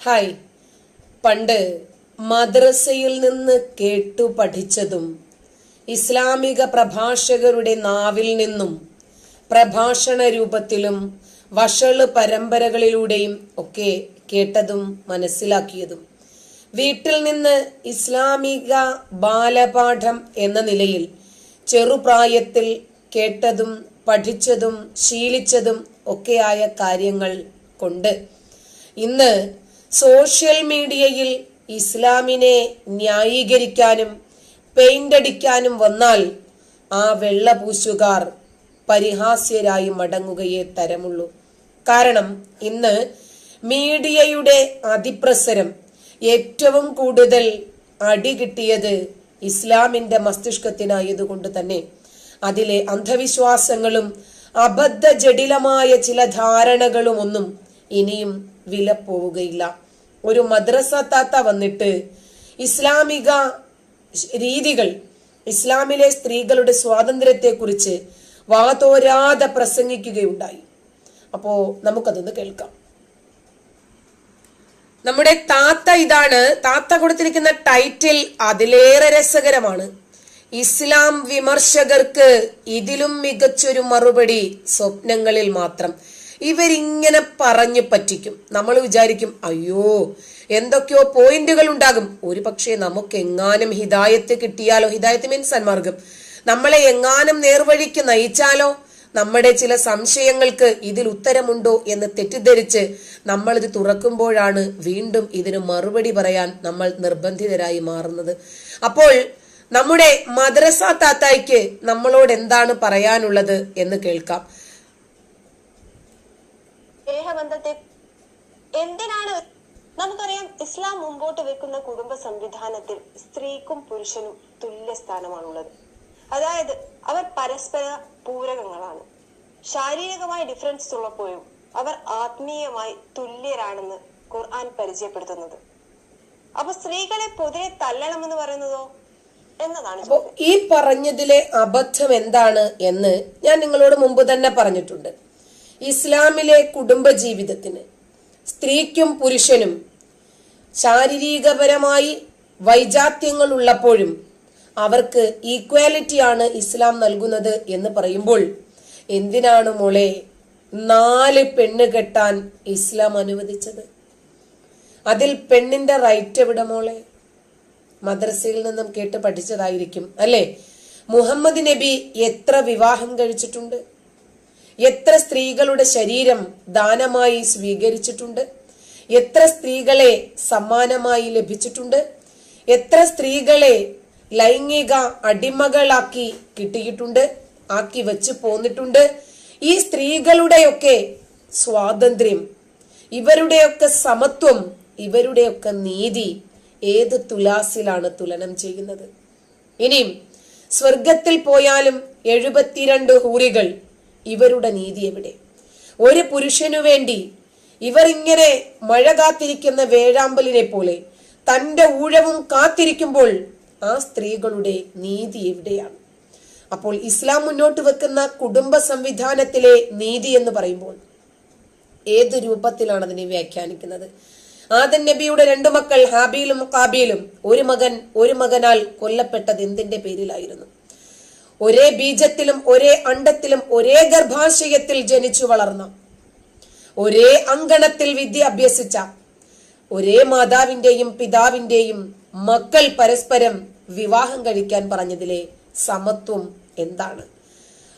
Hi. പണ്ട് മദ്രസയിൽ നിന്ന് കേട്ടു പഠിച്ചതും ഇസ്ലാമിക പ്രഭാഷകരുടെ നാവിൽ നിന്നും പ്രഭാഷണ രൂപത്തിലും വഷൾ പരമ്പരകളിലൂടെയും ഒക്കെ കേട്ടതും മനസ്സിലാക്കിയതും. വീട്ടിൽ നിന്ന് ഇസ്ലാമിക ബാലപാഠം എന്ന നിലയിൽ ചെറുപ്രായത്തിൽ കേട്ടതും പഠിച്ചതും ശീലിച്ചതും ഒക്കെയായ കാര്യങ്ങൾ കൊണ്ട് ഇന്ന് സോഷ്യൽ മീഡിയയിൽ ഇസ്ലാമിനെ ന്യായീകരിക്കാനും പെയിന്റ് അടിക്കാനും വന്നാൽ ആ വെള്ളപൂശുകാർ പരിഹാസ്യരായി മടങ്ങുകയേ തരമുള്ളൂ. കാരണം ഇന്ന് മീഡിയയുടെ അതിപ്രസരം ഏറ്റവും കൂടുതൽ അടി കിട്ടിയത് ഇസ്ലാമിന്റെ മസ്തിഷ്കത്തിനായതുകൊണ്ട് തന്നെ. അതിലെ അന്ധവിശ്വാസങ്ങളും അബദ്ധ ജടിലമായ ചില ധാരണകളും ഒന്നും ഇനിയും വില പോവുകയില്ല ഒരു മദ്രസ താത്ത വന്നിട്ട് ഇസ്ലാമിക രീതികൾ ഇസ്ലാമിലെ സ്ത്രീകളുടെ സ്വാതന്ത്ര്യത്തെക്കുറിച്ച് വാതോരാതെ പ്രസംഗിക്കുകയുണ്ടായി. അപ്പോ നമുക്കതൊന്ന് കേൾക്കാം. നമ്മുടെ താത്ത ഇതാണ് താത്ത കൊടുത്തിരിക്കുന്ന ടൈറ്റിൽ അതിലേറെ രസകരമാണ്. ഇസ്ലാം വിമർശകർക്ക് ഇതിലും മികച്ചൊരു മറുപടി സ്വപ്നങ്ങളിൽ മാത്രം. ഇവരിങ്ങനെ പറഞ്ഞു പറ്റിക്കും. നമ്മൾ വിചാരിക്കും അയ്യോ എന്തൊക്കെയോ പോയിന്റുകൾ ഉണ്ടാകും. ഒരു പക്ഷേ നമുക്ക് എങ്ങാനും ഹിദായത്ത് കിട്ടിയാലോ? ഹിദായത്ത് മീൻസ് സന്മാർഗം. നമ്മളെ എങ്ങാനും നേർവഴിക്ക് നയിച്ചാലോ? നമ്മുടെ ചില സംശയങ്ങൾക്ക് ഇതിൽ ഉത്തരമുണ്ടോ എന്ന് തെറ്റിദ്ധരിച്ച് നമ്മൾ ഇത് തുറക്കുമ്പോഴാണ് വീണ്ടും ഇതിന് മറുപടി പറയാൻ നമ്മൾ നിർബന്ധിതരായി മാറുന്നത്. അപ്പോൾ നമ്മുടെ മദ്രസ താത്തായ്ക്ക് നമ്മളോട് എന്താണ് പറയാനുള്ളത് എന്ന് കേൾക്കാം. സ്നേഹബന്ധത്തെ എന്തിനാണ് നമുക്കറിയാം ഇസ്ലാം മുമ്പോട്ട് വെക്കുന്ന കുടുംബ സംവിധാനത്തിൽ സ്ത്രീക്കും പുരുഷനും തുല്യ സ്ഥാനമാണുള്ളത്. അതായത് അവർ പരസ്പര പൂരകങ്ങളാണ്. ശാരീരികമായി ഡിഫറൻസ് ഉള്ളപ്പോഴും അവർ ആത്മീയമായി തുല്യരാണെന്ന് ഖുർആൻ പരിചയപ്പെടുത്തുന്നത്. അപ്പൊ സ്ത്രീകളെ പൊതുവെ തല്ലണമെന്ന് പറയുന്നതോ എന്നതാണ് ഈ പറഞ്ഞതിലെ അബദ്ധം എന്താണ് എന്ന് ഞാൻ നിങ്ങളോട് മുമ്പ് തന്നെ പറഞ്ഞിട്ടുണ്ട്. ഇസ്ലാമിലെ കുടുംബ ജീവിതത്തിന് സ്ത്രീക്കും പുരുഷനും ശാരീരികപരമായി വൈജാത്യങ്ങൾ ഉള്ളപ്പോഴും അവർക്ക് ഈക്വാലിറ്റിയാണ് ഇസ്ലാം നൽകുന്നത് എന്ന് പറയുമ്പോൾ എന്തിനാണ് മോളെ നാല് പെണ്ണ് കെട്ടാൻ ഇസ്ലാം അനുവദിച്ചത്? അതിൽ പെണ്ണിന്റെ റൈറ്റ് എവിടെ മോളെ? മദ്രസയിൽ നിന്നും കേട്ട് പഠിച്ചതായിരിക്കും അല്ലേ? മുഹമ്മദ് നബി എത്ര വിവാഹം കഴിച്ചിട്ടുണ്ട്? എത്ര സ്ത്രീകളുടെ ശരീരം ദാനമായി സ്വീകരിച്ചിട്ടുണ്ട്? എത്ര സ്ത്രീകളെ സമ്മാനമായി ലഭിച്ചിട്ടുണ്ട്? എത്ര സ്ത്രീകളെ ലൈംഗിക അടിമകളാക്കി കിട്ടിയിട്ടുണ്ട് ആക്കി വെച്ച് പോന്നിട്ടുണ്ട്? ഈ സ്ത്രീകളുടെയൊക്കെ സ്വാതന്ത്ര്യം ഇവരുടെയൊക്കെ സമത്വം ഇവരുടെയൊക്കെ നീതി ഏത് തുലാസിലാണ് തുലനം ചെയ്യുന്നത്? ഇനിയും സ്വർഗത്തിൽ പോയാലും എഴുപത്തിരണ്ട് ഹൂറികൾ ഇവരുടെ നീതി എവിടെ? ഒരു പുരുഷനു വേണ്ടി ഇവർ ഇങ്ങനെ മഴ കാത്തിരിക്കുന്ന വേഴാമ്പലിനെ പോലെ തന്റെ ഊഴവും കാത്തിരിക്കുമ്പോൾ ആ സ്ത്രീകളുടെ നീതി എവിടെയാണ്? അപ്പോൾ ഇസ്ലാം മുന്നോട്ട് വെക്കുന്ന കുടുംബ സംവിധാനത്തിലെ നീതി എന്ന് പറയുമ്പോൾ ഏത് രൂപത്തിലാണ് അതിനെ വ്യാഖ്യാനിക്കുന്നത്? ആദൻ നബിയുടെ രണ്ടു മക്കൾ ഹാബീലും കാബീലും ഒരു മകൻ ഒരു മകനാൽ കൊല്ലപ്പെട്ടത് എന്തിന്റെ പേരിലായിരുന്നു? ഒരേ ബീജത്തിലും ഒരേ അണ്ടത്തിലും ഒരേ ഗർഭാശയത്തിൽ ജനിച്ചു വളർന്ന. ഒരേ അങ്കണത്തിൽ വിദ്യ അഭ്യസിച്ച ഒരേ മാതാവിന്റെയും പിതാവിന്റെയും മക്കൾ പരസ്പരം വിവാഹം കഴിക്കാൻ പറഞ്ഞതിലെ സമത്വം എന്താണ്?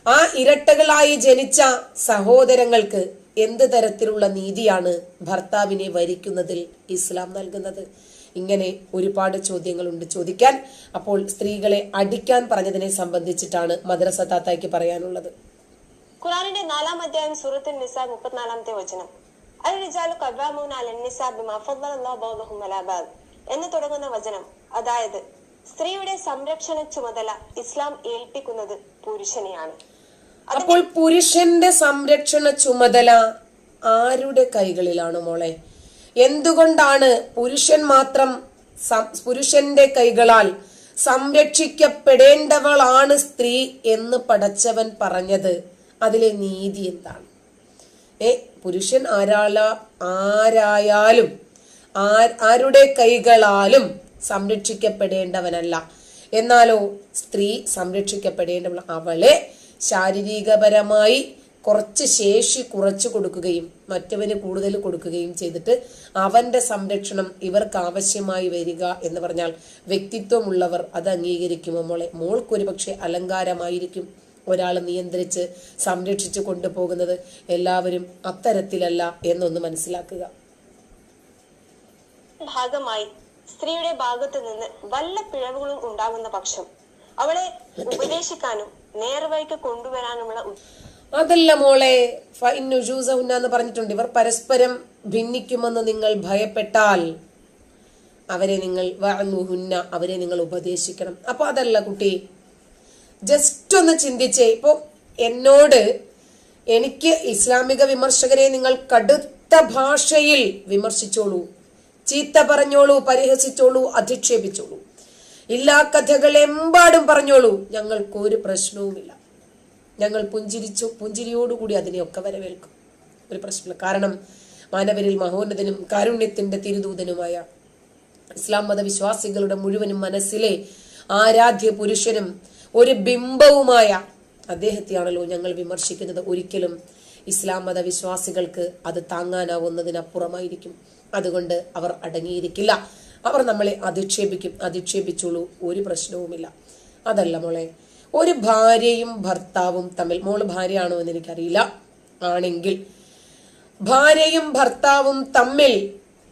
ആ ഇരട്ടകളായി ജനിച്ച സഹോദരങ്ങൾക്ക് എന്ത് തരത്തിലുള്ള നീതിയാണ് ഭർത്താവിനെ വരിക്കുന്നതിൽ ഇസ്ലാം നൽകുന്നത്? ഇങ്ങനെ ഒരുപാട് ചോദ്യങ്ങളുണ്ട്. ചോദിക്കാൻ അപ്പോൾ സ്ത്രീകളെ അടിക്കാൻ പറഞ്ഞതിനെ സംബന്ധിച്ചിട്ടാണ് മദ്രസ താത്തായ്ക്ക് പറയാനുള്ളത്. ഖുറാനിന്റെ നാലാം അധ്യായം സൂറത്തുൽ നിസ മുപ്പത്തിനാലാമത്തെ വചനം. എന്ന് തുടങ്ങുന്ന വചനം. അതായത് സ്ത്രീയുടെ സംരക്ഷണ ചുമതല ഇസ്ലാം ഏൽപ്പിക്കുന്നത് പുരുഷനെയാണ്. അപ്പോൾ പുരുഷന്റെ സംരക്ഷണ ചുമതല ആരുടെ കൈകളിലാണ് മോളെ? എന്തുകൊണ്ടാണ് പുരുഷൻ മാത്രം പുരുഷന്റെ കൈകളാൽ സംരക്ഷിക്കപ്പെടേണ്ടവളാണ് സ്ത്രീ എന്ന് പടച്ചവൻ പറഞ്ഞത്? അതിലെ നീതി എന്താണ്? ഏ പുരുഷൻ ആരാള ആരായാലും ആരുടെ കൈകളാലും സംരക്ഷിക്കപ്പെടേണ്ടവനല്ല. എന്നാലോ സ്ത്രീ സംരക്ഷിക്കപ്പെടേണ്ടവൾ അവളെ ശാരീരികപരമായി കുറച്ച് ശേഷി കുറച്ചു കൊടുക്കുകയും മറ്റവന് കൂടുതൽ കൊടുക്കുകയും ചെയ്തിട്ട് അവന്റെ സംരക്ഷണം ഇവർക്ക് ആവശ്യമായി വരിക എന്ന് പറഞ്ഞാൽ വ്യക്തിത്വമുള്ളവർ അത് അംഗീകരിക്കുമോ മോളെ? മോൾക്കൊരു പക്ഷെ അലങ്കാരമായിരിക്കും ഒരാൾ നിയന്ത്രിച്ച് സംരക്ഷിച്ചു കൊണ്ടുപോകുന്നത് എല്ലാവരും അത്തരത്തിലല്ല എന്നൊന്ന് മനസ്സിലാക്കുക. ഭാഗമായി സ്ത്രീയുടെ ഭാഗത്ത് നിന്ന് വല്ല പിഴവുകളും ഉണ്ടാകുന്ന പക്ഷം അവളെ ഉപദേശിക്കാനും നേർവഴിക്ക് കൊണ്ടുവരാനുമുള്ള അതല്ല മോളെ നുജൂസഹുന്ന എന്ന് പറഞ്ഞിട്ടുണ്ട്. ഇവർ പരസ്പരം ഭിന്നിക്കുമെന്ന് നിങ്ങൾ ഭയപ്പെട്ടാൽ അവരെ നിങ്ങൾ വഅലുഹുന്ന അവരെ നിങ്ങൾ ഉപദേശിക്കണം. അപ്പൊ അതല്ല കുട്ടി ജസ്റ്റ് ഒന്ന് ചിന്തിച്ചേ. ഇപ്പൊ എന്നോട് എനിക്ക് ഇസ്ലാമിക വിമർശകരെ നിങ്ങൾ കടുത്ത ഭാഷയിൽ വിമർശിച്ചോളൂ ചീത്ത പറഞ്ഞോളൂ പരിഹസിച്ചോളൂ അധിക്ഷേപിച്ചോളൂ. എല്ലാ കഥകളെമ്പാടും പറഞ്ഞോളൂ. ഞങ്ങൾക്ക് ഒരു പ്രശ്നവുമില്ല. ഞങ്ങൾ പുഞ്ചിരിച്ചു പുഞ്ചിരിയോടുകൂടി അതിനെയൊക്കെ വരവേൽക്കും. ഒരു പ്രശ്നമില്ല. കാരണം മാനവരിൽ മഹോന്നതനും കാരുണ്യത്തിന്റെ തിരുദൂതനുമായ ഇസ്ലാം മതവിശ്വാസികളുടെ മുഴുവനും മനസ്സിലെ ആരാധ്യ പുരുഷനും ഒരു ബിംബവുമായ അദ്ദേഹത്തെയാണല്ലോ ഞങ്ങൾ വിമർശിക്കുന്നത്. ഒരിക്കലും ഇസ്ലാം മതവിശ്വാസികൾക്ക് അത് താങ്ങാനാവുന്നതിനപ്പുറമായിരിക്കും. അതുകൊണ്ട് അവർ അടങ്ങിയിരിക്കില്ല. അവർ നമ്മളെ അധിക്ഷേപിക്കും. അധിക്ഷേപിച്ചോളൂ ഒരു പ്രശ്നവുമില്ല. അതല്ല മോളെ ഒരു ഭാര്യയും ഭർത്താവും തമ്മിൽ മോൾ ഭാര്യയാണോ എന്ന് എനിക്കറിയില്ല. ആണെങ്കിൽ ഭാര്യയും ഭർത്താവും തമ്മിൽ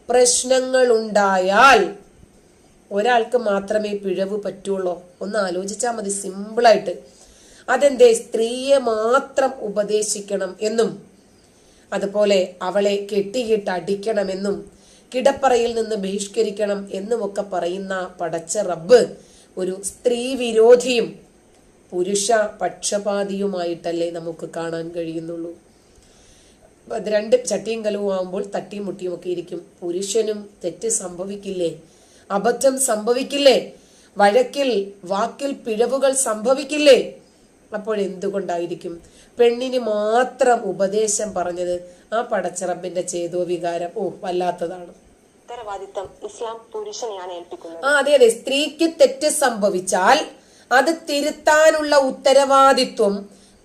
പ്രശ്നങ്ങൾ ഉണ്ടായാൽ ഒരാൾക്ക് മാത്രമേ പിഴവ് പറ്റുള്ളൂ? ഒന്ന് ആലോചിച്ചാൽ മതി സിമ്പിളായിട്ട്. അതെന്തേ? സ്ത്രീയെ മാത്രം ഉപദേശിക്കണം എന്നും അതുപോലെ അവളെ കെട്ടിയിട്ട് അടിക്കണമെന്നും കിടപ്പറയിൽ നിന്ന് ബഹിഷ്കരിക്കണം എന്നുമൊക്കെ പറയുന്ന പടച്ച റബ്ബ് ഒരു സ്ത്രീ വിരോധിയും പുരുഷ പക്ഷപാതിയുമായിട്ടല്ലേ നമുക്ക് കാണാൻ കഴിയുന്നുള്ളൂ. രണ്ട് ചട്ടിയും കലവും ആകുമ്പോൾ തട്ടിയും മുട്ടിയും ഒക്കെ ഇരിക്കും. പുരുഷനും തെറ്റ് സംഭവിക്കില്ലേ? അബദ്ധം സംഭവിക്കില്ലേ? വഴക്കിൽ വാക്കിൽ പിഴവുകൾ സംഭവിക്കില്ലേ? അപ്പോൾ എന്തുകൊണ്ടായിരിക്കും? പെണ്ണിന് മാത്രം ഉപദേശം പറഞ്ഞത് ആ പടച്ചറബിന്റെ ചേതോ വികാരം ഓ വല്ലാത്തതാണ്. ഉത്തരവാദിത്തം ഇസ്ലാം പുരുഷനെയാണ് ഏൽപ്പിക്കുന്നത്. ആ അതെ അതെ. സ്ത്രീക്ക് തെറ്റ് സംഭവിച്ചാൽ അത് തിരുത്താനുള്ള ഉത്തരവാദിത്വം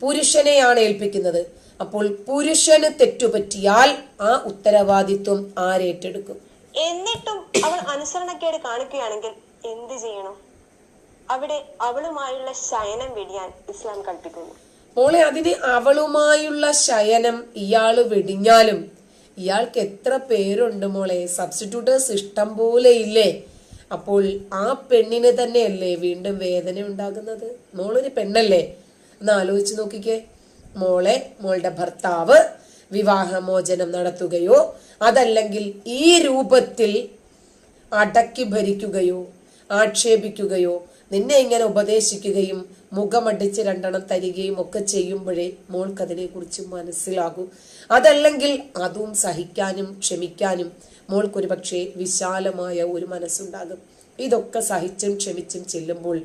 പുരുഷനെയാണ് ഏൽപ്പിക്കുന്നത്. അപ്പോൾ പുരുഷന് തെറ്റുപറ്റിയാൽ ആ ഉത്തരവാദിത്വം ആരേറ്റെടുക്കും എന്നിട്ടും അവൾ അനുസരണക്കേട് കാണിക്കുകയാണെങ്കിൽ എന്ത് ചെയ്യണം? അവിടെ അവളുമായുള്ള ശയനം വെടിയാൻ ഇസ്ലാം കൽപ്പിക്കുന്നു. മോളെ അതിന് അവളുമായുള്ള ശയനം ഇയാൾ വെടിഞ്ഞാലും ഇയാൾക്ക് എത്ര പേരുണ്ട് മോളെ? സബ്സ്റ്റിറ്റ്യൂട്ടേഴ്സ് ഇഷ്ടം പോലെ ഇല്ലേ? അപ്പോൾ ആ പെണ്ണിനെ തന്നെയല്ലേ വീണ്ടും വേദന ഉണ്ടാകുന്നത്? മോളൊരു പെണ്ണല്ലേ? ഒന്ന് ആലോചിച്ച് നോക്കിക്കേ. മോളെ മോളുടെ ഭർത്താവ് വിവാഹമോചനം നടത്തുകയോ അതല്ലെങ്കിൽ ഈ രൂപത്തിൽ അടക്കി ഭരിക്കുകയോ ആക്ഷേപിക്കുകയോ നിന്നെ ഇങ്ങനെ ഉപദേശിക്കുകയും മുഖമടിച്ച് രണ്ടെണ്ണം തരികയും ഒക്കെ ചെയ്യുമ്പോഴേ മോൾക്കതിനെ കുറിച്ച് മനസ്സിലാകൂ. അതല്ലെങ്കിൽ അതും സഹിക്കാനും ക്ഷമിക്കാനും മോൾക്കൊരു പക്ഷേ വിശാലമായ ഒരു മനസ്സുണ്ടാകും. ഇതൊക്കെ സഹിച്ചും ക്ഷമിച്ചും ചെല്ലുമ്പോൾ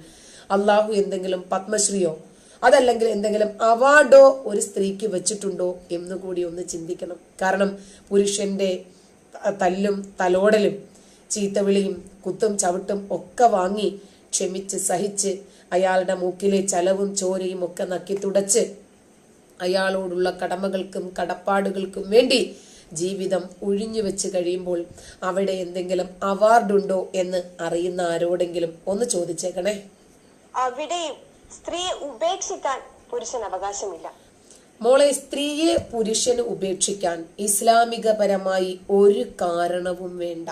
അള്ളാഹു എന്തെങ്കിലും പത്മശ്രീയോ അതല്ലെങ്കിൽ എന്തെങ്കിലും അവാർഡോ ഒരു സ്ത്രീക്ക് വെച്ചിട്ടുണ്ടോ എന്ന് കൂടി ഒന്ന് ചിന്തിക്കണം. കാരണം പുരുഷന്റെ തല്ലും തലോടലും ചീത്തവിളിയും കുത്തും ചവിട്ടും ഒക്കെ വാങ്ങി ക്ഷമിച്ച് സഹിച്ച് അയാളുടെ മൂക്കിലെ ചലവും ചോരയും ഒക്കെ നക്കി തുടച്ച് അയാളോടുള്ള കടമകൾക്കും കടപ്പാടുകൾക്കും വേണ്ടി ജീവിതം ഒഴിഞ്ഞു വെച്ച് കഴിയുമ്പോൾ അവിടെ എന്തെങ്കിലും അവാർഡുണ്ടോ എന്ന് അറിയുന്ന ആരോടെങ്കിലും ഒന്ന് ചോദിച്ചേക്കണേ. അവിടെയും സ്ത്രീ ഉപേക്ഷിക്കാൻ പുരുഷൻ അവകാശമില്ല. മോളെ സ്ത്രീയെ പുരുഷന് ഉപേക്ഷിക്കാൻ ഇസ്ലാമികപരമായി ഒരു കാരണവും വേണ്ട.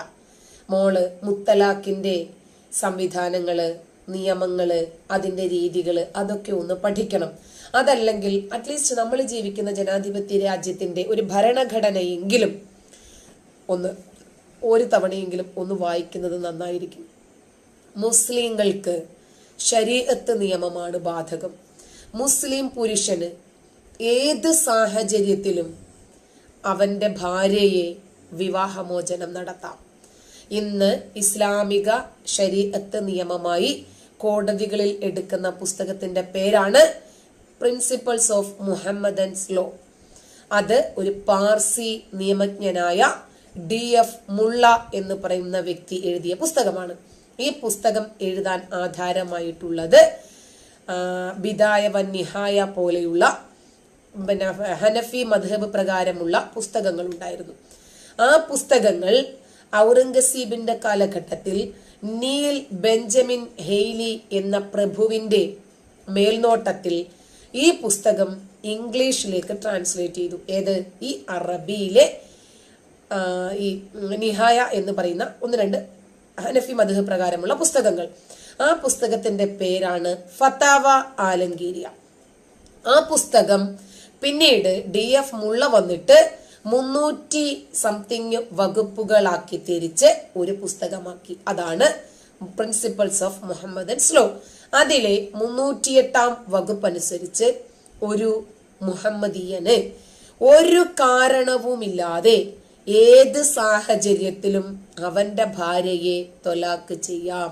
മോൾ മുത്തലാഖിന്റെ സംവിധാനങ്ങൾ നിയമങ്ങൾ അതിന്റെ രീതികൾ അതൊക്കെ ഒന്ന് പഠിക്കണം. അതല്ലെങ്കിൽ അറ്റ്ലീസ്റ്റ് നമ്മൾ ജീവിക്കുന്ന ജനാധിപത്യ രാജ്യത്തിന്റെ ഒരു ഭരണഘടനയെങ്കിലും ഒന്ന് ഒരു തവണയെങ്കിലും ഒന്ന് വായിക്കുന്നത് നന്നായിരിക്കും. മുസ്ലിങ്ങൾക്ക് ശരീരത്ത് നിയമമാണ് ബാധകം. മുസ്ലിം പുരുഷന് ഏത് സാഹചര്യത്തിലും അവന്റെ ഭാര്യയെ വിവാഹമോചനം നടത്താം. ഇന്ന് ഇസ്ലാമിക ശരീരത്ത് നിയമമായി കോടതികളിൽ എടുക്കുന്ന പുസ്തകത്തിന്റെ പേരാണ് പ്രിൻസിപ്പൾസ് ഓഫ് മുഹമ്മദൻസ് ലോ അത് ഒരു പാർസി നിയമജ്ഞനായ ഡി എഫ് മുള്ള എന്ന് പറയുന്ന വ്യക്തി എഴുതിയ പുസ്തകമാണ്. ഈ പുസ്തകം എഴുതാൻ ആധാരമായിട്ടുള്ളത് ബിദായവൻ ബിദായ വൻ നിഹായ പോലെയുള്ള പിന്നെ ഹനഫി മധബ് പ്രകാരമുള്ള പുസ്തകങ്ങൾ ഉണ്ടായിരുന്നു. ആ പുസ്തകങ്ങൾ ഔറംഗസീബിന്റെ കാലഘട്ടത്തിൽ നീൽ ബെഞ്ചമിൻ ഹെയ്ലി എന്ന പ്രഭുവിന്റെ മേൽനോട്ടത്തിൽ ഈ പുസ്തകം ഇംഗ്ലീഷിലേക്ക് ട്രാൻസ്ലേറ്റ് ചെയ്തു. ഏത്? ഈ അറബിയിലെ ഈ നിഹായ എന്ന് പറയുന്ന ഒന്ന് രണ്ട് ഹനഫി മധു പ്രകാരമുള്ള പുസ്തകങ്ങൾ. ആ പുസ്തകത്തിന്റെ പേരാണ് ഫത്താവ ആലങ്കീരിയ. ആ പുസ്തകം പിന്നീട് ഡി എഫ് മുള്ള വന്നിട്ട് മുന്നൂറ്റി സംതിങ് വകുപ്പുകളാക്കി തിരിച്ച് ഒരു പുസ്തകമാക്കി. അതാണ് പ്രിൻസിപ്പൾസ് ഓഫ് മുഹമ്മദൻ സ്ലോ അതിലെ മുന്നൂറ്റിയെട്ടാം വകുപ്പ് അനുസരിച്ച് ഒരു മുഹമ്മദീയന് ഒരു കാരണവുമില്ലാതെ ഏത് സാഹചര്യത്തിലും അവന്റെ ഭാര്യയെ തൊലാക്ക് ചെയ്യാം.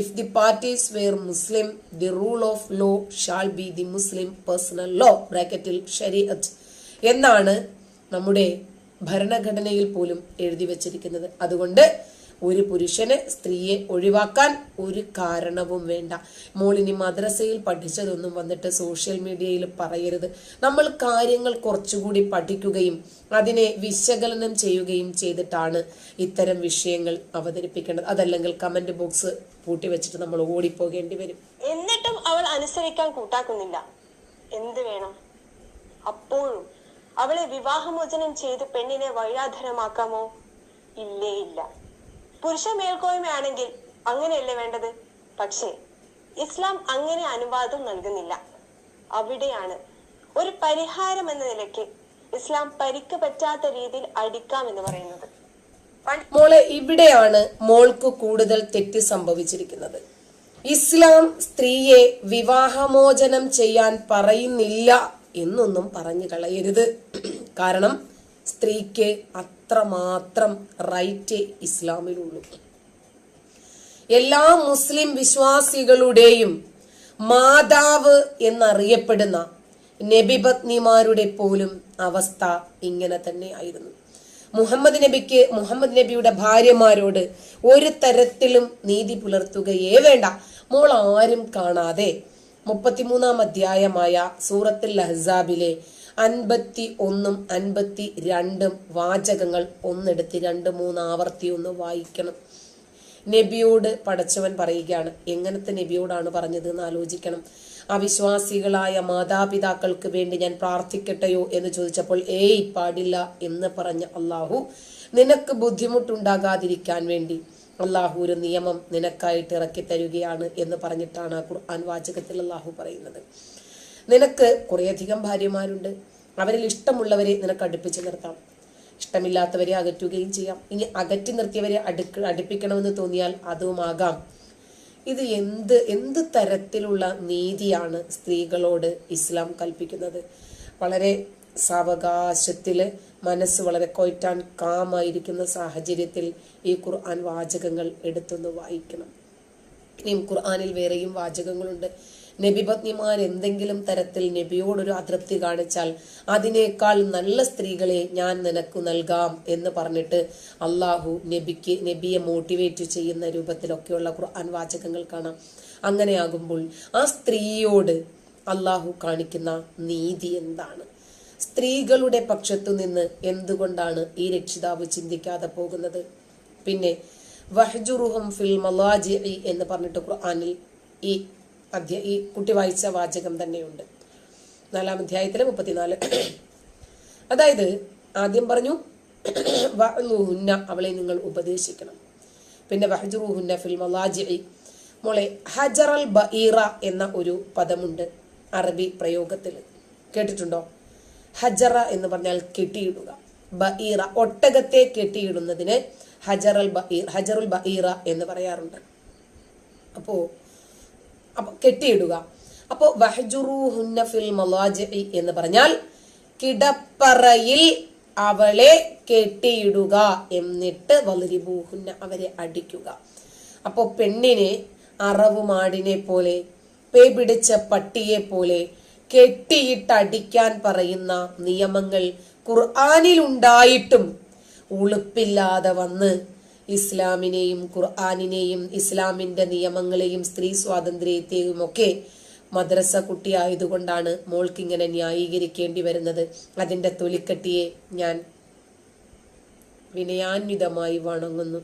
If the parties were Muslim the rule of law shall be the Muslim personal law ബ്രാക്കറ്റിൽ ഷരീഅത്ത് എന്നാണ് നമ്മുടെ ഭരണഘടനയിൽ പോലും എഴുതി വച്ചിരിക്കുന്നത്. അതുകൊണ്ട് ഒരു പുരുഷന് സ്ത്രീയെ ഒഴിവാക്കാൻ ഒരു കാരണവും വേണ്ട. മോളിനി മദ്രസയിൽ പഠിച്ചതൊന്നും വന്നിട്ട് സോഷ്യൽ മീഡിയയിൽ പറയരുത്. നമ്മൾ കാര്യങ്ങൾ കുറച്ചുകൂടി പഠിക്കുകയും അതിനെ വിശകലനം ചെയ്യുകയും ചെയ്തിട്ടാണ് ഇത്തരം വിഷയങ്ങൾ അവതരിപ്പിക്കേണ്ടത്. അതല്ലെങ്കിൽ കമന്റ് ബോക്സ് പൂട്ടി വെച്ചിട്ട് നമ്മൾ ഓടിപ്പോകേണ്ടി വരും. എന്നിട്ടും അവൾ അനുസരിക്കാൻ കൂട്ടാക്കുന്നില്ല. എന്ത് വേണം? അപ്പോഴും അവളെ വിവാഹമോചനം ചെയ്ത് പെണ്ണിനെ വഴിയാധരമാക്കാമോ? ഇല്ലേ ഇല്ല. പുരുഷ മേൽക്കോയ്മയാണെങ്കിൽ അങ്ങനെയല്ലേ വേണ്ടത്? പക്ഷേ ഇസ്ലാം അങ്ങനെ അനുവാദം നൽകുന്നില്ല. അവിടെയാണ് ഒരു പരിഹാരം എന്ന നിലയ്ക്ക് ഇസ്ലാം പരിക്ക് പറ്റാത്ത രീതിയിൽ അടിക്കാം എന്ന് പറയുന്നത്. മോളെ ഇവിടെയാണ് മോൾക്ക് കൂടുതൽ തെറ്റ് സംഭവിച്ചിരിക്കുന്നത്. ഇസ്ലാം സ്ത്രീയെ വിവാഹമോചനം ചെയ്യാൻ പറയുന്നില്ല എന്നൊന്നും പറഞ്ഞു കളയരുത്. കാരണം സ്ത്രീക്ക് അത്രമാത്രം റൈറ്റ് ഇസ്ലാമിലുള്ളൂ. എല്ലാ മുസ്ലിം വിശ്വാസികളുടെയും മാതാവ് എന്നറിയപ്പെടുന്ന നബിപത്നിമാരുടെ പോലും അവസ്ഥ ഇങ്ങനെ തന്നെ ആയിരുന്നു. മുഹമ്മദ് നബിക്ക് മുഹമ്മദ് നബിയുടെ ഭാര്യമാരോട് ഒരു തരത്തിലും നീതി പുലർത്തുകയേ വേണ്ട. മോൾ ആരും കാണാതെ മുപ്പത്തിമൂന്നാം അധ്യായമായ സൂറത്തുൽ അഹ്സാബിലെ അൻപത്തി ഒന്നും അൻപത്തി രണ്ടും വാചകങ്ങൾ ഒന്നെടുത്ത് രണ്ട് മൂന്ന് ആവർത്തി ഒന്ന് വായിക്കണം. നബിയോട് പടച്ചവൻ പറയുകയാണ് എങ്ങനത്തെ നബിയോടാണ് പറഞ്ഞത് എന്ന് ആലോചിക്കണം. അവിശ്വാസികളായ മാതാപിതാക്കൾക്ക് വേണ്ടി ഞാൻ പ്രാർത്ഥിക്കട്ടെയോ എന്ന് ചോദിച്ചപ്പോൾ ഏയ് പാടില്ല എന്ന് പറഞ്ഞ അള്ളാഹു നിനക്ക് ബുദ്ധിമുട്ടുണ്ടാകാതിരിക്കാൻ വേണ്ടി അള്ളാഹു ഒരു നിയമം നിനക്കായിട്ട് ഇറക്കി തരികയാണ് എന്ന് പറഞ്ഞിട്ടാണ് ആ ഖുർആൻ വാചകത്തിൽ അള്ളാഹു പറയുന്നത്. നിനക്ക് കുറേയധികം ഭാര്യമാരുണ്ട്. അവരിൽ ഇഷ്ടമുള്ളവരെ നിനക്ക് അടുപ്പിച്ച് നിർത്താം. ഇഷ്ടമില്ലാത്തവരെ അകറ്റുകയും ചെയ്യാം. ഇനി അകറ്റി നിർത്തിയവരെ അടുക്ക അടുപ്പിക്കണമെന്ന് തോന്നിയാൽ അതുമാകാം ഇത് എന്ത് എന്ത് തരത്തിലുള്ള നീതിയാണ് സ്ത്രീകളോട് ഇസ്ലാം കൽപ്പിക്കുന്നത്? വളരെ സാവകാശത്തിൽ മനസ്സ് വളരെ കൊയ്റ്റാൻ കാമായിരിക്കുന്ന സാഹചര്യത്തിൽ ഈ ഖുർആൻ വാചകങ്ങൾ എടുത്തൊന്ന് വായിക്കണം. ഇനിയും ഖുർആനിൽ വേറെയും വാചകങ്ങളുണ്ട്. നബിപത്നിമാർ എന്തെങ്കിലും തരത്തിൽ നബിയോടൊരു അതൃപ്തി കാണിച്ചാൽ അതിനേക്കാൾ നല്ല സ്ത്രീകളെ ഞാൻ നിനക്ക് നൽകാം എന്ന് പറഞ്ഞിട്ട് അള്ളാഹു നബിക്ക് നബിയെ മോട്ടിവേറ്റ് ചെയ്യുന്ന രൂപത്തിലൊക്കെയുള്ള ഖുർആൻ വാചകങ്ങൾ കാണാം. അങ്ങനെയാകുമ്പോൾ ആ സ്ത്രീയോട് അള്ളാഹു കാണിക്കുന്ന നീതി എന്താണ്? സ്ത്രീകളുടെ പക്ഷത്തു നിന്ന് എന്തുകൊണ്ടാണ് ഈ രക്ഷിതാവ് ചിന്തിക്കാതെ പോകുന്നത്? പിന്നെ വഹ്ജുറുഹും ഫിൽ മലാജി എന്ന് പറഞ്ഞിട്ട് ഖുർആാനിൽ ഈ അധ്യ ഈ കുട്ടി വായിച്ച വാചകം തന്നെയുണ്ട്. നാലാം അധ്യായത്തിലെ മുപ്പത്തിനാല്. അതായത് ആദ്യം പറഞ്ഞു വഅ്ലുഹുന്ന അവളെ നിങ്ങൾ ഉപദേശിക്കണം. പിന്നെ വഹജുറുഹുന്ന ഫിൽ മലാജിഇ മോളെ ഹജറൽ ബഈറ എന്ന ഒരു പദമുണ്ട് അറബി പ്രയോഗത്തിൽ. കേട്ടിട്ടുണ്ടോ? ഹജറ എന്ന് പറഞ്ഞാൽ കെട്ടിയിടുക. ബഈറ ഒട്ടകത്തെ കെട്ടിയിടുന്നതിന് ഹജറൽ ബഈർ ഹജറുൽ ബഈറ എന്ന് പറയാറുണ്ട്. അപ്പോ അപ്പൊ കെട്ടിയിടുക. അപ്പോ വഹജുറുഹുന്ന ഫിൽ മലാജി എന്ന് പറഞ്ഞാൽ കിടപ്പറയിൽ അവളെ കെട്ടിയിടുക എന്നിട്ട് വലിരിബൂഹുന്ന അവരെ അടിക്കുക. അപ്പോ പെണ്ണിനെ അറവുമാടിനെ പോലെ പേ പിടിച്ച പട്ടിയെ പോലെ കെട്ടിയിട്ടടിക്കാൻ പറയുന്ന നിയമങ്ങൾ ഖുർആാനിൽ ഉണ്ടായിട്ടും ഉളുപ്പില്ലാതെ വന്ന് ഇസ്ലാമിനെയും ഖുർആാനിനെയും ഇസ്ലാമിന്റെ നിയമങ്ങളെയും സ്ത്രീ സ്വാതന്ത്ര്യത്തെയും ഒക്കെ മദ്രസ കുട്ടിയായതുകൊണ്ടാണ് മോൾക്ക് ഇങ്ങനെ ന്യായീകരിക്കേണ്ടി വരുന്നത്. അതിന്റെ തൊലിക്കട്ടിയെ ഞാൻ വിനയാന്വിതമായി വണങ്ങുന്നു.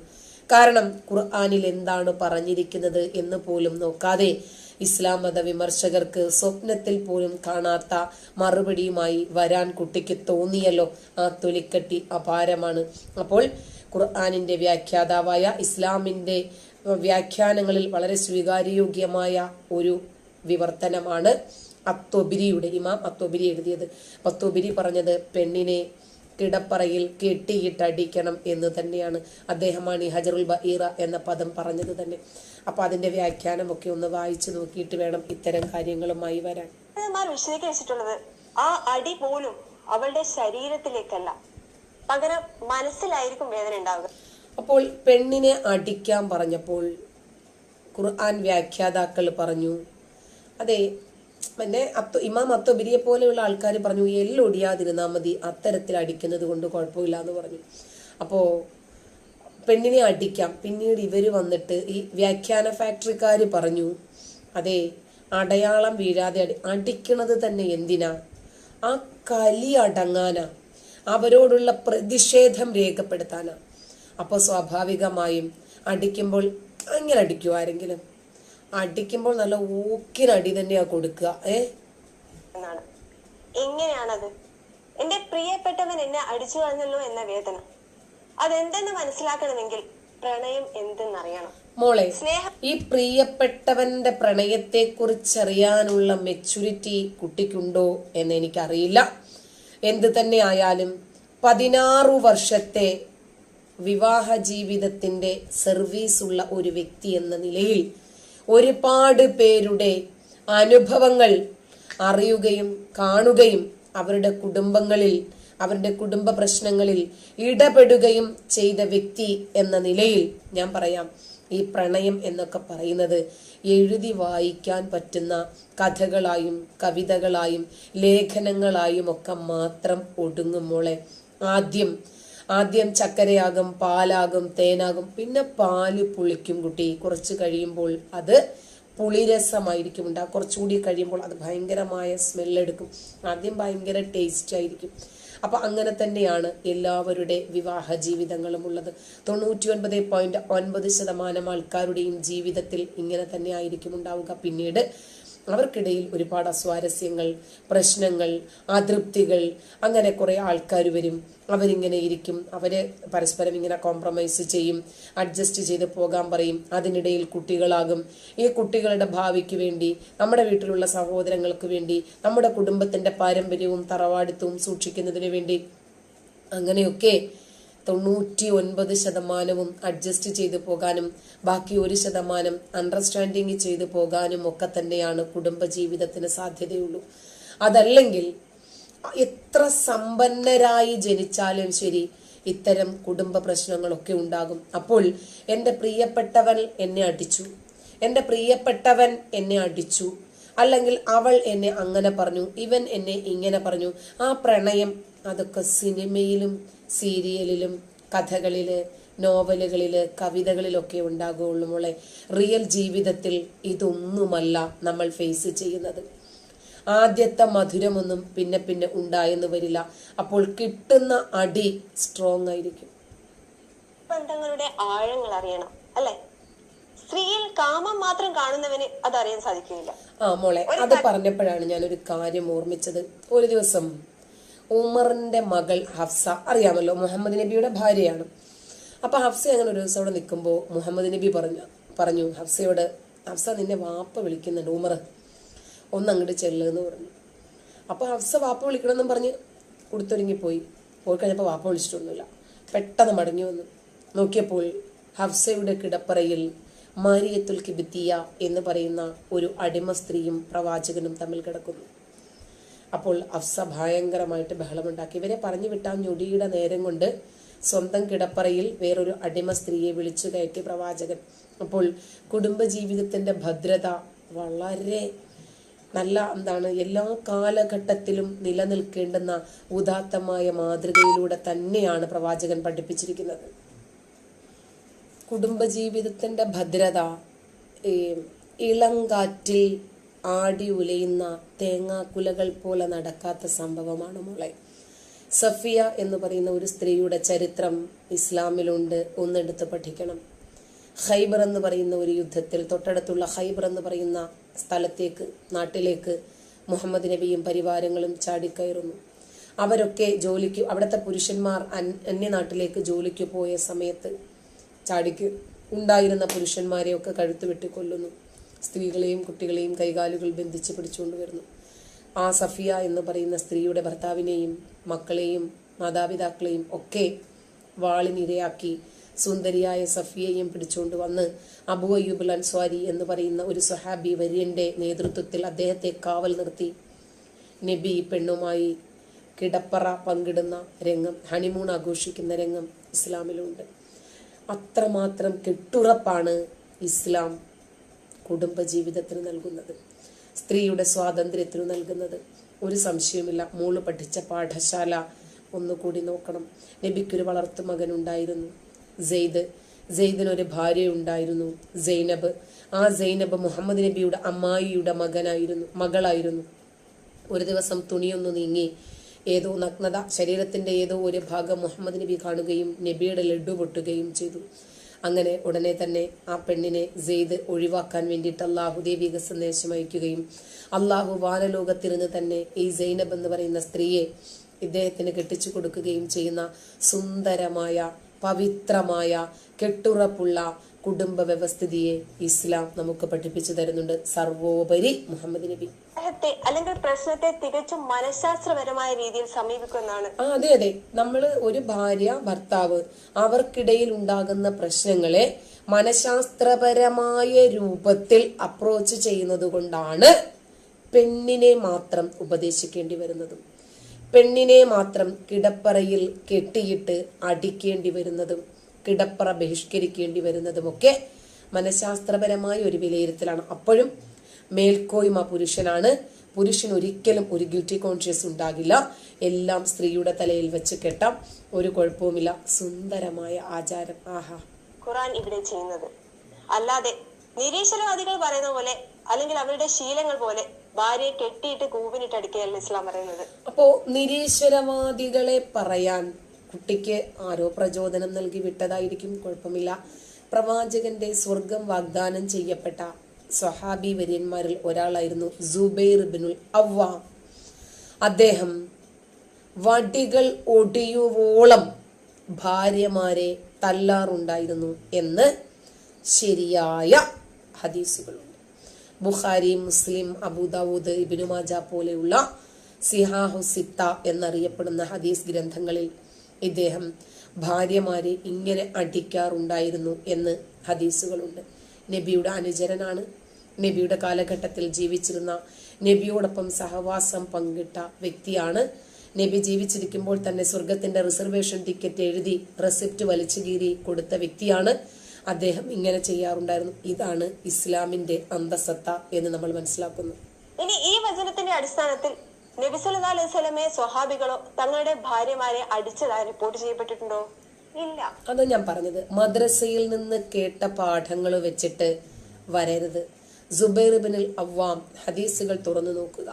കാരണം ഖുർആാനിൽ എന്താണ് പറഞ്ഞിരിക്കുന്നത് എന്ന് പോലും നോക്കാതെ ഇസ്ലാം മത വിമർശകർക്ക് സ്വപ്നത്തിൽ പോലും കാണാത്ത മറുപടിയുമായി വരാൻ കുട്ടിക്ക് തോന്നിയല്ലോ. ആ തൊലിക്കട്ടി അപാരമാണ്. അപ്പോൾ ഖുർആാനിന്റെ വ്യാഖ്യാതാവായ ഇസ്ലാമിന്റെ വ്യാഖ്യാനങ്ങളിൽ വളരെ സ്വീകാര്യയോഗ്യമായ ഒരു വിവർത്തനമാണ് അത്തൊബിരിയുടെ ഇമാം അത്തൊബിരി എഴുതിയത്. അത്തൊബിരി പറഞ്ഞത് പെണ്ണിനെ കിടപ്പറയിൽ കെട്ടിയിട്ടടിക്കണം എന്ന് തന്നെയാണ്. അദ്ദേഹമാണ് ഈ ഹജറുൽ ബഈറ എന്ന പദം പറഞ്ഞത് തന്നെ. അപ്പൊ അതിന്റെ വ്യാഖ്യാനമൊക്കെ ഒന്ന് വായിച്ചു നോക്കിയിട്ട് വേണം ഇത്തരം കാര്യങ്ങളുമായി വരാൻ. വിശദീകരിച്ചിട്ടുള്ളത് ആ അടി പോലും അവളുടെ ശരീരത്തിലേക്കല്ല. പകരം മനസ്സിലായിരിക്കും വേദന ഉണ്ടാവുക. അപ്പോൾ പെണ്ണിനെ അടിക്കാൻ പറഞ്ഞപ്പോൾ ഖുർആൻ വ്യാഖ്യാതാക്കൾ പറഞ്ഞു അതെ പിന്നെ അത്തു ഇമാം അത്തൊബിരിയെ പോലെയുള്ള ആൾക്കാർ പറഞ്ഞു എല്ലൊടിയാതിരുന്നാൽ മതി അത്തരത്തിൽ അടിക്കുന്നത് കൊണ്ട് കുഴപ്പമില്ല എന്ന് പറഞ്ഞു. അപ്പോൾ പെണ്ണിനെ അടിക്കാം. പിന്നീട് ഇവർ വന്നിട്ട് ഈ വ്യാഖ്യാന ഫാക്ടറിക്കാർ പറഞ്ഞു അതെ അടയാളം വീഴാതെ അടി അടിക്കണത് തന്നെ എന്തിനാ? ആ കലി അടങ്ങാനാ. അവരോടുള്ള പ്രതിഷേധം രേഖപ്പെടുത്താനാണ് അപ്പോൾ സ്വാഭാവികമായും അടിക്കുമ്പോൾ അങ്ങനെ അടിക്കുമോ ആരെങ്കിലും? അടിക്കുമ്പോൾ നല്ല ഊക്കിനടി തന്നെയാ കൊടുക്കുക ഏ? എങ്ങനെയാണത്? എന്റെ പ്രിയപ്പെട്ടവൻ എന്നെ അടിച്ചു കളഞ്ഞല്ലോ എന്ന വേദന. അതെന്തെന്ന് മനസ്സിലാക്കണമെങ്കിൽ പ്രണയം എന്തെന്നറിയണം. മോളെ സ്നേഹം ഈ പ്രിയപ്പെട്ടവന്റെ പ്രണയത്തെ കുറിച്ചറിയാനുള്ള മെച്യൂരിറ്റി കുട്ടിക്കുണ്ടോ എന്ന് എനിക്കറിയില്ല. എന്ത് തന്നെ ആയാലും പതിനാറു വർഷത്തെ വിവാഹ ജീവിതത്തിന്റെ സർവീസ് ഉള്ള ഒരു വ്യക്തി എന്ന നിലയിൽ ഒരുപാട് പേരുടെ അനുഭവങ്ങൾ അറിയുകയും കാണുകയും അവരുടെ കുടുംബങ്ങളിൽ അവരുടെ കുടുംബ പ്രശ്നങ്ങളിൽ ഇടപെടുകയും ചെയ്ത വ്യക്തി എന്ന നിലയിൽ ഞാൻ പറയാം. ഈ പ്രണയം എന്നൊക്കെ പറയുന്നത് എഴുതി വായിക്കാൻ പറ്റുന്ന കഥകളായും കവിതകളായും ലേഖനങ്ങളായും ഒക്കെ മാത്രം ഒടുങ്ങും മോളെ. ആദ്യം ആദ്യം ചക്കരയാകും പാലാകും തേനാകും പിന്നെ പാൽ പുളിക്കും കുട്ടി. കുറച്ച് കഴിയുമ്പോൾ അത് പുളിരസമായിരിക്കും ഉണ്ടാകും കുറച്ചുകൂടി കഴിയുമ്പോൾ അത് ഭയങ്കരമായ സ്മെല്ലെടുക്കും ആദ്യം ഭയങ്കര ടേസ്റ്റ് ആയിരിക്കും. അപ്പൊ അങ്ങനെ തന്നെയാണ് എല്ലാവരുടെ വിവാഹ ജീവിതങ്ങളും ഉള്ളത്. തൊണ്ണൂറ്റി ഒൻപത് പോയിന്റ് ഒൻപത് ശതമാനം ആൾക്കാരുടെയും ജീവിതത്തിൽ ഇങ്ങനെ തന്നെ ആയിരിക്കും ഉണ്ടാവുക. പിന്നീട് അവർക്കിടയിൽ ഒരുപാട് അസ്വാരസ്യങ്ങൾ പ്രശ്നങ്ങൾ അതൃപ്തികൾ അങ്ങനെ കുറേ ആൾക്കാർ വരും. അവരിങ്ങനെ ഇരിക്കും. അവരെ പരസ്പരം ഇങ്ങനെ കോംപ്രമൈസ് ചെയ്യും. അഡ്ജസ്റ്റ് ചെയ്ത് പോകാൻ പറയും. അതിനിടയിൽ കുട്ടികളാകും. ഈ കുട്ടികളുടെ ഭാവിക്ക് വേണ്ടി നമ്മുടെ വീട്ടിലുള്ള സഹോദരങ്ങൾക്ക് വേണ്ടി നമ്മുടെ കുടുംബത്തിന്റെ പാരമ്പര്യവും തറവാടിത്തവും സൂക്ഷിക്കുന്നതിന് വേണ്ടി അങ്ങനെയൊക്കെ തൊണ്ണൂറ്റി ഒൻപത് ശതമാനവും അഡ്ജസ്റ്റ് ചെയ്തു പോകാനും ബാക്കി ഒരു ശതമാനം അണ്ടർസ്റ്റാൻഡിങ് ചെയ്തു പോകാനും ഒക്കെ തന്നെയാണ് കുടുംബജീവിതത്തിന് സാധ്യതയുള്ളൂ. അതല്ലെങ്കിൽ എത്ര സമ്പന്നരായി ജനിച്ചാലും ശരി ഇത്തരം കുടുംബ പ്രശ്നങ്ങളൊക്കെ ഉണ്ടാകും. അപ്പോൾ എന്റെ പ്രിയപ്പെട്ടവൻ എന്നെ അടിച്ചു. എന്റെ പ്രിയപ്പെട്ടവൻ എന്നെ അടിച്ചു. അല്ലെങ്കിൽ അവൾ എന്നെ അങ്ങനെ പറഞ്ഞു ഇവൻ എന്നെ ഇങ്ങനെ പറഞ്ഞു. ആ പ്രണയം അതൊക്കെ സിനിമയിലും സീരിയലിലും കഥകളിൽ നോവലുകളിൽ കവിതകളിലൊക്കെ ഉണ്ടാകുകയുള്ളൂ മോളെ. റിയൽ ജീവിതത്തിൽ ഇതൊന്നുമല്ല നമ്മൾ ഫേസ് ചെയ്യുന്നത്. ആദ്യത്തെ മധുരമൊന്നും പിന്നെ പിന്നെ ഉണ്ടായെന്ന് വരില്ല. അപ്പോൾ കിട്ടുന്ന അടി സ്ട്രോങ് ആയിരിക്കും. ബന്ധങ്ങളുടെ ആഴങ്ങൾ അറിയണം അല്ലെ? സ്ത്രീയിൽ കാമം മാത്രം കാണുന്നവന് അത് അറിയാൻ സാധിക്കില്ല ആ മോളെ അത് പറഞ്ഞപ്പോഴാണ് ഞാനൊരു കാര്യം ഓർമ്മിച്ചത്. ഒരു ദിവസം ഉമറിന്റെ മകൾ ഹഫ്സ. അറിയാമല്ലോ മുഹമ്മദ് നബിയുടെ ഭാര്യയാണ്. അപ്പൊ ഹഫ്സ അങ്ങനെ ഒരു ദിവസം അവിടെ നിൽക്കുമ്പോൾ മുഹമ്മദ് നബി പറഞ്ഞു പറഞ്ഞു ഹഫ്സയോട് ഹഫ്സ നിന്നെ വാപ്പ വിളിക്കുന്നുണ്ട് ഉമർ ഒന്ന് അങ്ങോട്ട് ചെല്ലുന്ന് പറഞ്ഞു. അപ്പൊ ഹഫ്സ വാപ്പ വിളിക്കണമെന്നും പറഞ്ഞ് കൊടുത്തൊരുങ്ങിപ്പോയി. പോയി കഴിഞ്ഞപ്പോൾ വാപ്പ വിളിച്ചിട്ടൊന്നുമില്ല. പെട്ടെന്ന് മടങ്ങി വന്നു. നോക്കിയപ്പോൾ ഹഫ്സയുടെ കിടപ്പറയിൽ മാരിയത്തുൽ കിബിത്തിയ എന്ന് പറയുന്ന ഒരു അടിമ സ്ത്രീയും പ്രവാചകനും തമ്മിൽ കിടക്കുന്നു. അപ്പോൾ അഫ്സ ഭയങ്കരമായിട്ട് ബഹളമുണ്ടാക്കി. ഇവരെ പറഞ്ഞു വിട്ടാൻ ഞൊടിയുടെ നേരം കൊണ്ട് സ്വന്തം കിടപ്പറയിൽ വേറൊരു അടിമ സ്ത്രീയെ വിളിച്ചു കയറ്റി പ്രവാചകൻ. അപ്പോൾ കുടുംബജീവിതത്തിന്റെ ഭദ്രത വളരെ നല്ല എന്താണ് എല്ലാ കാലഘട്ടത്തിലും നിലനിൽക്കേണ്ടുന്ന ഉദാത്തമായ മാതൃകയിലൂടെ തന്നെയാണ് പ്രവാചകൻ പഠിപ്പിച്ചിരിക്കുന്നത്. കുടുംബജീവിതത്തിന്റെ ഭദ്രത ഈ ഇളങ്കാറ്റിൽ ആടി ഉലയുന്ന തേങ്ങാക്കുലകൾ പോലെ നടക്കാത്ത സംഭവമാണ് മോളെ. സഫിയ എന്ന് പറയുന്ന ഒരു സ്ത്രീയുടെ ചരിത്രം ഇസ്ലാമിലുണ്ട്. ഒന്നെടുത്ത് പഠിക്കണം. ഹൈബർ എന്ന് പറയുന്ന ഒരു യുദ്ധത്തിൽ തൊട്ടടുത്തുള്ള ഹൈബർ എന്ന് പറയുന്ന സ്ഥലത്തേക്ക് നാട്ടിലേക്ക് മുഹമ്മദ് നബിയും പരിവാരങ്ങളും ചാടിക്കയറുന്നു. അവരൊക്കെ ജോലിക്ക് അവിടുത്തെ പുരുഷന്മാർ അന്യനാട്ടിലേക്ക് ജോലിക്ക് പോയ സമയത്ത് ചാടിക്ക് ഉണ്ടായിരുന്ന പുരുഷന്മാരെയൊക്കെ കഴുത്ത് വെട്ടിക്കൊല്ലുന്നു. സ്ത്രീകളെയും കുട്ടികളെയും കൈകാലുകൾ ബന്ധിച്ച് പിടിച്ചുകൊണ്ട് വരുന്നു. ആ സഫിയ എന്ന് പറയുന്ന സ്ത്രീയുടെ ഭർത്താവിനെയും മക്കളെയും മാതാപിതാക്കളെയും ഒക്കെ വാളിനിരയാക്കി സുന്ദരിയായ സഫിയയും പിടിച്ചുകൊണ്ട് വന്ന് അബു അയ്യൂബുൽ അൻസ്വാരി എന്ന് പറയുന്ന ഒരു സുഹാബി വര്യന്റെ നേതൃത്വത്തിൽ അദ്ദേഹത്തെ കാവൽ നിർത്തി. നബി പെണ്ണുമായി കിടപ്പറ പങ്കിടുന്ന രംഗം ഹണിമൂൺ ആഘോഷിക്കുന്ന രംഗം ഇസ്ലാമിലുണ്ട്. അത്രമാത്രം കെട്ടുറപ്പാണ് ഇസ്ലാം. കുടുംബജീവിതത്തിന് നൽകുന്നത്. സ്ത്രീയുടെ സ്വാതന്ത്ര്യത്തിന് നൽകുന്നത്. ഒരു സംശയമില്ല മോൾ പഠിച്ച പാഠശാല ഒന്നുകൂടി നോക്കണം. നബിക്കൊരു വളർത്തു മകനുണ്ടായിരുന്നു. സെയ്ദ്. സെയ്ദിനൊരു ഭാര്യ ഉണ്ടായിരുന്നു സൈനബ് ആ സൈനബ് മുഹമ്മദ് നബിയുടെ അമ്മായിയുടെ മകനായിരുന്നു. മകളായിരുന്നു. ഒരു ദിവസം തുണിയൊന്നു നീങ്ങി ഏതോ നഗ്നത ശരീരത്തിന്റെ ഏതോ ഒരു ഭാഗം മുഹമ്മദ് നബി കാണുകയും നബിയുടെ ലഡു പൊട്ടുകയും ചെയ്തു. അങ്ങനെ ഉടനെ തന്നെ ആ പെണ്ണിനെ സെയ്ദ് ഒഴിവാക്കാൻ വേണ്ടിയിട്ട് അള്ളാഹു ദൈവിക സന്ദേശം അയക്കുകയും അള്ളാഹു വാനലോകത്തിരുന്ന് തന്നെ ഈ സൈനബ് എന്ന് പറയുന്ന സ്ത്രീയെ ഇദ്ദേഹത്തിന് കെട്ടിച്ചു കൊടുക്കുകയും ചെയ്യുന്ന സുന്ദരമായ പവിത്രമായ കെട്ടുറപ്പുള്ള കുടുംബ വ്യവസ്ഥിതിയെ ഇസ്ലാം നമുക്ക് പഠിപ്പിച്ചു തരുന്നുണ്ട്. സർവോപരി മുഹമ്മദ് നബി. അദ്ദേഹത്തെ അല്ലെങ്കിൽ പ്രശ്നത്തെ തികച്ചും മനഃശാസ്ത്രപരമായ രീതിയിൽ സമീപിക്കുന്നതാണ്. ആ അതെ അതെ. നമ്മൾ ഒരു ഭാര്യ ഭർത്താവ് അവർക്കിടയിൽ ഉണ്ടാകുന്ന പ്രശ്നങ്ങളെ മനഃശാസ്ത്രപരമായ രൂപത്തിൽ അപ്രോച്ച് ചെയ്യുന്നത് കൊണ്ടാണ് പെണ്ണിനെ മാത്രം ഉപദേശിക്കേണ്ടി വരുന്നതും പെണ്ണിനെ മാത്രം കിടപ്പറയിൽ കെട്ടിയിട്ട് അടിക്കേണ്ടി വരുന്നതും കിടപ്പറ ബഹിഷ്കരിക്കേണ്ടി വരുന്നതുമൊക്കെ മനഃശാസ്ത്രപരമായ ഒരു വിലയിരുത്തലാണ്. അപ്പോഴും മേൽക്കോയ്മ പുരുഷനാണ്. പുരുഷൻ ഒരിക്കലും ഒരു ഗിൽറ്റി കോൺഷ്യസ് ഉണ്ടാകില്ല. എല്ലാം സ്ത്രീയുടെ തലയിൽ വെച്ച് കെട്ടാം. ഒരു കുഴപ്പവുമില്ല. സുന്ദരമായ ആചാരം. ആഹാ. ഖുറാൻ ഇവിടെ ചെയ്യുന്നത്. അല്ലാതെ നിരീശ്വരവാദികൾ പറയുന്ന പോലെ അല്ലെങ്കിൽ അവരുടെ ശീലങ്ങൾ പോലെ ഭാര്യയെ കെട്ടിയിട്ട് കൂവിനിട്ട് അടിക്കുകയല്ല ഇസ്ലാം പറയുന്നത്. അപ്പോ നിരീശ്വരവാദികളെ പറയാൻ കുട്ടിക്ക് ആരോ പ്രചോദനം നൽകി വിട്ടതായിരിക്കും. കുഴപ്പമില്ല. പ്രവാചകന്റെ സ്വർഗം വാഗ്ദാനം ചെയ്യപ്പെട്ട സ്വഹാബി വര്യന്മാരിൽ ഒരാളായിരുന്നു സുബൈർ ബിനുൽ അവ്വാം. അദ്ദേഹം വടികൾ ഒടിയുവോളം ഭാര്യമാരെ തല്ലാറുണ്ടായിരുന്നു എന്ന് ശരിയായ ഹദീസുകളുണ്ട്. ബുഖാരി മുസ്ലിം അബുദാവൂദ് ഇബിനു മാജ പോലെയുള്ള സിഹാഹു സിത്ത എന്നറിയപ്പെടുന്ന ഹദീസ് ഗ്രന്ഥങ്ങളിൽ ഇദ്ദേഹം ഭാര്യമാരെ ഇങ്ങനെ അടിക്കാറുണ്ടായിരുന്നു എന്ന് ഹദീസുകളുണ്ട്. നബിയുടെ അനുചരനാണ് നബിയുടെ കാലഘട്ടത്തിൽ ജീവിച്ചിരുന്ന നബിയോടൊപ്പം സഹവാസം പങ്കിട്ട വ്യക്തിയാണ്. നബി ജീവിച്ചിരിക്കുമ്പോൾ തന്നെ സ്വർഗത്തിന്റെ റിസർവേഷൻ ടിക്കറ്റ് എഴുതി റെസിപ്റ്റ് വലിച്ചു കീറി കൊടുത്ത വ്യക്തിയാണ്. അദ്ദേഹം ഇങ്ങനെ ചെയ്യാറുണ്ടായിരുന്നു. ഇതാണ് ഇസ്ലാമിന്റെ അന്തസത്ത എന്ന് നമ്മൾ മനസ്സിലാക്കുന്നു. ഇനി ഈ വചനത്തിന്റെ അടിസ്ഥാനത്തിൽ നബി അലൈഹി വസല്ലമയെ സ്വഹാബികളോ തങ്ങളുടെ ഭാര്യമാരെ അടിച്ചതായി റിപ്പോർട്ട് ചെയ്യപ്പെട്ടിട്ടുണ്ടോ? ഇല്ല. അത് ഞാൻ പറഞ്ഞത്. മദ്രസയിൽ നിന്ന് കേട്ട പാഠങ്ങൾ വെച്ചിട്ട് വരരുത്. സുബൈർ ബിനുൽ അവ്വാം ഹദീസുകൾ തുറന്നു നോക്കുക.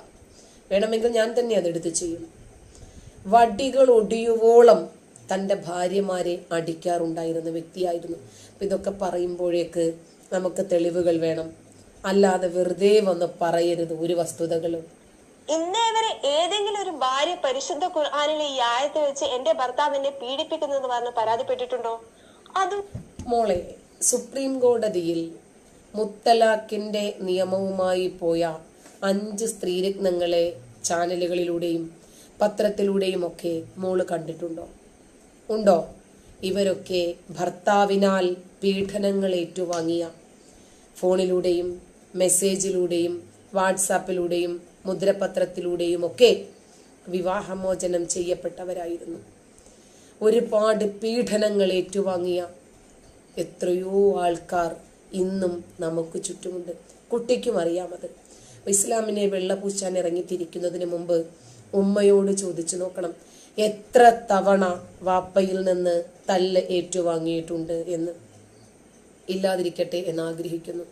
വേണമെങ്കിൽ ഞാൻ തന്നെ അതെടുത്ത് ചെയ്യും. വടികൾ ഒടിയുവോളം തന്റെ ഭാര്യമാരെ അടിക്കാറുണ്ടായിരുന്ന വ്യക്തിയായിരുന്നു. അപ്പം ഇതൊക്കെ പറയുമ്പോഴേക്ക് നമുക്ക് തെളിവുകൾ വേണം. അല്ലാതെ വെറുതെ വന്ന് പറയരുത് ഒരു വസ്തുതകളും. ഇന്നേ വരെ ഏതെങ്കിലും ഒരു ഭാര്യ പരിശുദ്ധ ഖുർആാനിലെ ഈ ആയത്ത് വെച്ച് എന്റെ ഭർത്താവ് എന്നെ പീഡിപ്പിക്കുന്നെന്ന് പറഞ്ഞ് പരാതിപ്പെട്ടിട്ടുണ്ടോ? അത് മോളെ സുപ്രീം കോടതിയിൽ മുത്തലാഖിന്റെ നിയമവുമായി പോയ അഞ്ച് സ്ത്രീരത്നങ്ങളെ ചാനലുകളിലൂടെയും പത്രത്തിലൂടെയും ഒക്കെ മോൾ കണ്ടിട്ടുണ്ടോ? ഉണ്ടോ? ഇവരൊക്കെ ഭർത്താവിനാൽ പീഡനങ്ങൾ ഏറ്റുവാങ്ങിയ ഫോണിലൂടെയും മെസ്സേജിലൂടെയും വാട്സാപ്പിലൂടെയും മുദ്രപത്രത്തിലൂടെയും ഒക്കെ വിവാഹമോചനം ചെയ്യപ്പെട്ടവരായിരുന്നു. ഒരുപാട് പീഡനങ്ങൾ ഏറ്റുവാങ്ങിയ എത്രയോ ആൾക്കാർ ഇന്നും നമുക്ക് ചുറ്റുമുണ്ട്. കുട്ടിക്കും അറിയാമത് ഇസ്ലാമിനെ വെള്ളപൂശാൻ ഇറങ്ങിത്തിരിക്കുന്നതിന് മുമ്പ് ഉമ്മയോട് ചോദിച്ചു നോക്കണം എത്ര തവണ വാപ്പയിൽ നിന്ന് തല്ല് ഏറ്റുവാങ്ങിയിട്ടുണ്ട് എന്ന്. ഇല്ലാതിരിക്കട്ടെ എന്ന് ആഗ്രഹിക്കുന്നു.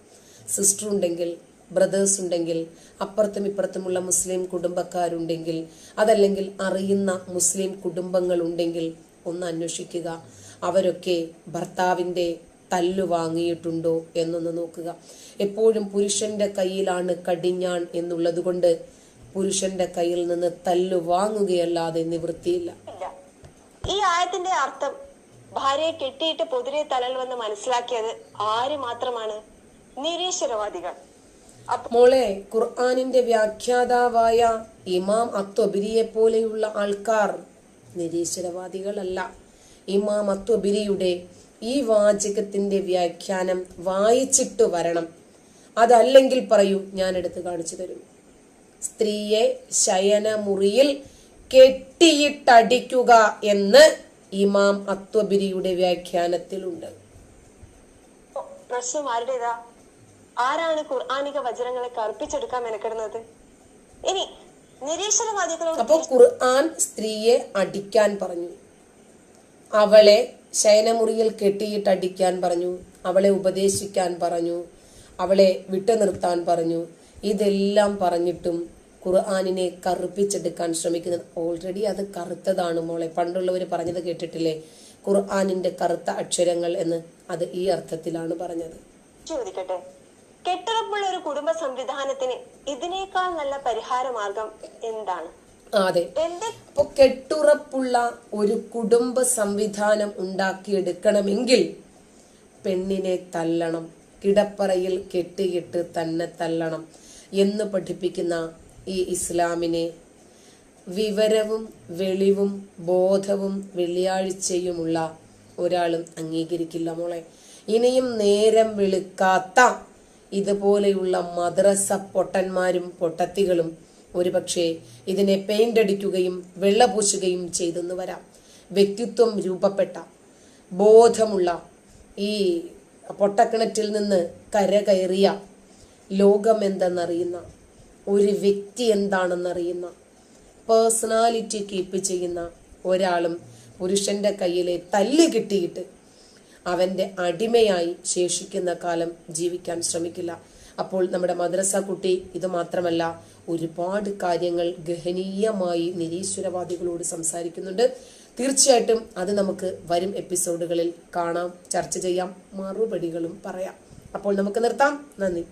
സിസ്റ്റർ ഉണ്ടെങ്കിൽ ബ്രദേഴ്സ് ഉണ്ടെങ്കിൽ അപ്പുറത്തും ഇപ്പുറത്തുമുള്ള മുസ്ലിം കുടുംബക്കാരുണ്ടെങ്കിൽ അതല്ലെങ്കിൽ അറിയുന്ന മുസ്ലിം കുടുംബങ്ങൾ ഉണ്ടെങ്കിൽ ഒന്ന് അന്വേഷിക്കുക. അവരൊക്കെ ഭർത്താവിന്റെ തല്ലു വാങ്ങിയിട്ടുണ്ടോ എന്നൊന്ന് നോക്കുക. എപ്പോഴും പുരുഷന്റെ കയ്യിലാണ് കടിഞ്ഞാൺ എന്നുള്ളത് കൊണ്ട് പുരുഷന്റെ കയ്യിൽ നിന്ന് തല്ലു വാങ്ങുകയല്ലാതെ നിവൃത്തിയില്ല. ഈ ആയത്തിന്റെ അർത്ഥം ഭാര്യയെ കെട്ടിയിട്ട് പൊതിരെ തലൽവെന്ന് മനസ്സിലാക്കിയത് ആര് മാത്രമാണ്? നിരീശ്വരവാദികൾ. മോളെ ഖുർആാനിന്റെ വ്യാഖ്യാതാവായ ഇമാം അത്വബിരിയെ പോലെയുള്ള ആൾക്കാർ നിരീശ്വരവാദികളല്ല. ഇമാം അത്വബിരിയുടെ ഈ വാചകത്തിന്റെ വ്യാഖ്യാനം വായിച്ചിട്ട് വരണം. അതല്ലെങ്കിൽ പറയൂ ഞാൻ എടുത്ത് കാണിച്ചു തരും. സ്ത്രീയെ ശയനമുറിയിൽ കെട്ടിയിട്ടടിക്കുക എന്ന് ഇമാം അത്വബിരിയുടെ വ്യാഖ്യാനത്തിലുണ്ട്. പ്രശ്നം ആരുടേതാ ആരാണ് ഖുർആാനിക വചനങ്ങളെ കറുപ്പിച്ചെടുക്കാൻ മെനക്കെടുന്നത്? ഇനി നിരീശ്വരവാദികളോട് അപ്പൊ ഖുർആൻ സ്ത്രീയെ അടിക്കാൻ പറഞ്ഞു. അവളെ ശയനമുറിയിൽ കെട്ടിയിട്ട് അടിക്കാൻ പറഞ്ഞു അവളെ ഉപദേശിക്കാൻ പറഞ്ഞു അവളെ വിട്ടു നിർത്താൻ പറഞ്ഞു. ഇതെല്ലാം പറഞ്ഞിട്ടും ഖുർആാനിനെ കറുപ്പിച്ചെടുക്കാൻ ശ്രമിക്കുന്നത്. ഓൾറെഡി അത് കറുത്തതാണ് മോളെ. പണ്ടുള്ളവർ പറഞ്ഞത് കേട്ടിട്ടില്ലേ? ഖുർആാനിന്റെ കറുത്ത അക്ഷരങ്ങൾ എന്ന്. അത് ഈ അർത്ഥത്തിലാണ് പറഞ്ഞത്. ചോദിക്കട്ടെ. കെട്ടുറപ്പുള്ള ഒരു കുടുംബ സംവിധാനത്തിന് ഇതിനേക്കാൾ നല്ല പരിഹാര മാർഗം എന്താണ്? അതെ. അപ്പൊ കെട്ടുറപ്പുള്ള ഒരു കുടുംബ സംവിധാനം ഉണ്ടാക്കിയെടുക്കണമെങ്കിൽ പെണ്ണിനെ തല്ലണം കിടപ്പറയിൽ കെട്ടിയിട്ട് തന്നെ തല്ലണം എന്ന് പഠിപ്പിക്കുന്ന ഈ ഇസ്ലാമിനെ വിവരവും വെളിവും ബോധവും വെള്ളിയാഴ്ചയുമുള്ള ഒരാളും അംഗീകരിക്കില്ല മോളെ. ഇനിയും നേരം വെളുക്കാത്ത ഇതുപോലെയുള്ള മദ്രസ പൊട്ടന്മാരും പൊട്ടത്തികളും ഒരുപക്ഷെ ഇതിനെ പെയിന്റ് അടിക്കുകയും വെള്ളപൂശുകയും ചെയ്തെന്ന് വരാം. വ്യക്തിത്വം രൂപപ്പെട്ട ബോധമുള്ള ഈ പൊട്ടക്കിണറ്റിൽ നിന്ന് കരകയറിയ ലോകം എന്തെന്നറിയുന്ന ഒരു വ്യക്തി എന്താണെന്നറിയുന്ന പേഴ്സണാലിറ്റി കീപ്പ് ചെയ്യുന്ന ഒരാളും പുരുഷന്റെ കയ്യിലെ തല്ല് കിട്ടിയിട്ട് അവന്റെ അടിമയായി ശേഷിക്കുന്ന കാലം ജീവിക്കാൻ ശ്രമിക്കില്ല. അപ്പോൾ നമ്മുടെ മദ്രസ കുട്ടി ഇത് മാത്രമല്ല ഒരുപാട് കാര്യങ്ങൾ ഗഹനീയമായി നിരീശ്വരവാദികളോട് സംസാരിക്കുന്നുണ്ട്. തീർച്ചയായിട്ടും അത് നമുക്ക് വരും എപ്പിസോഡുകളിൽ കാണാം ചർച്ച ചെയ്യാം മറുപടികളും പറയാം. അപ്പോൾ നമുക്ക് നിർത്താം. നന്ദി.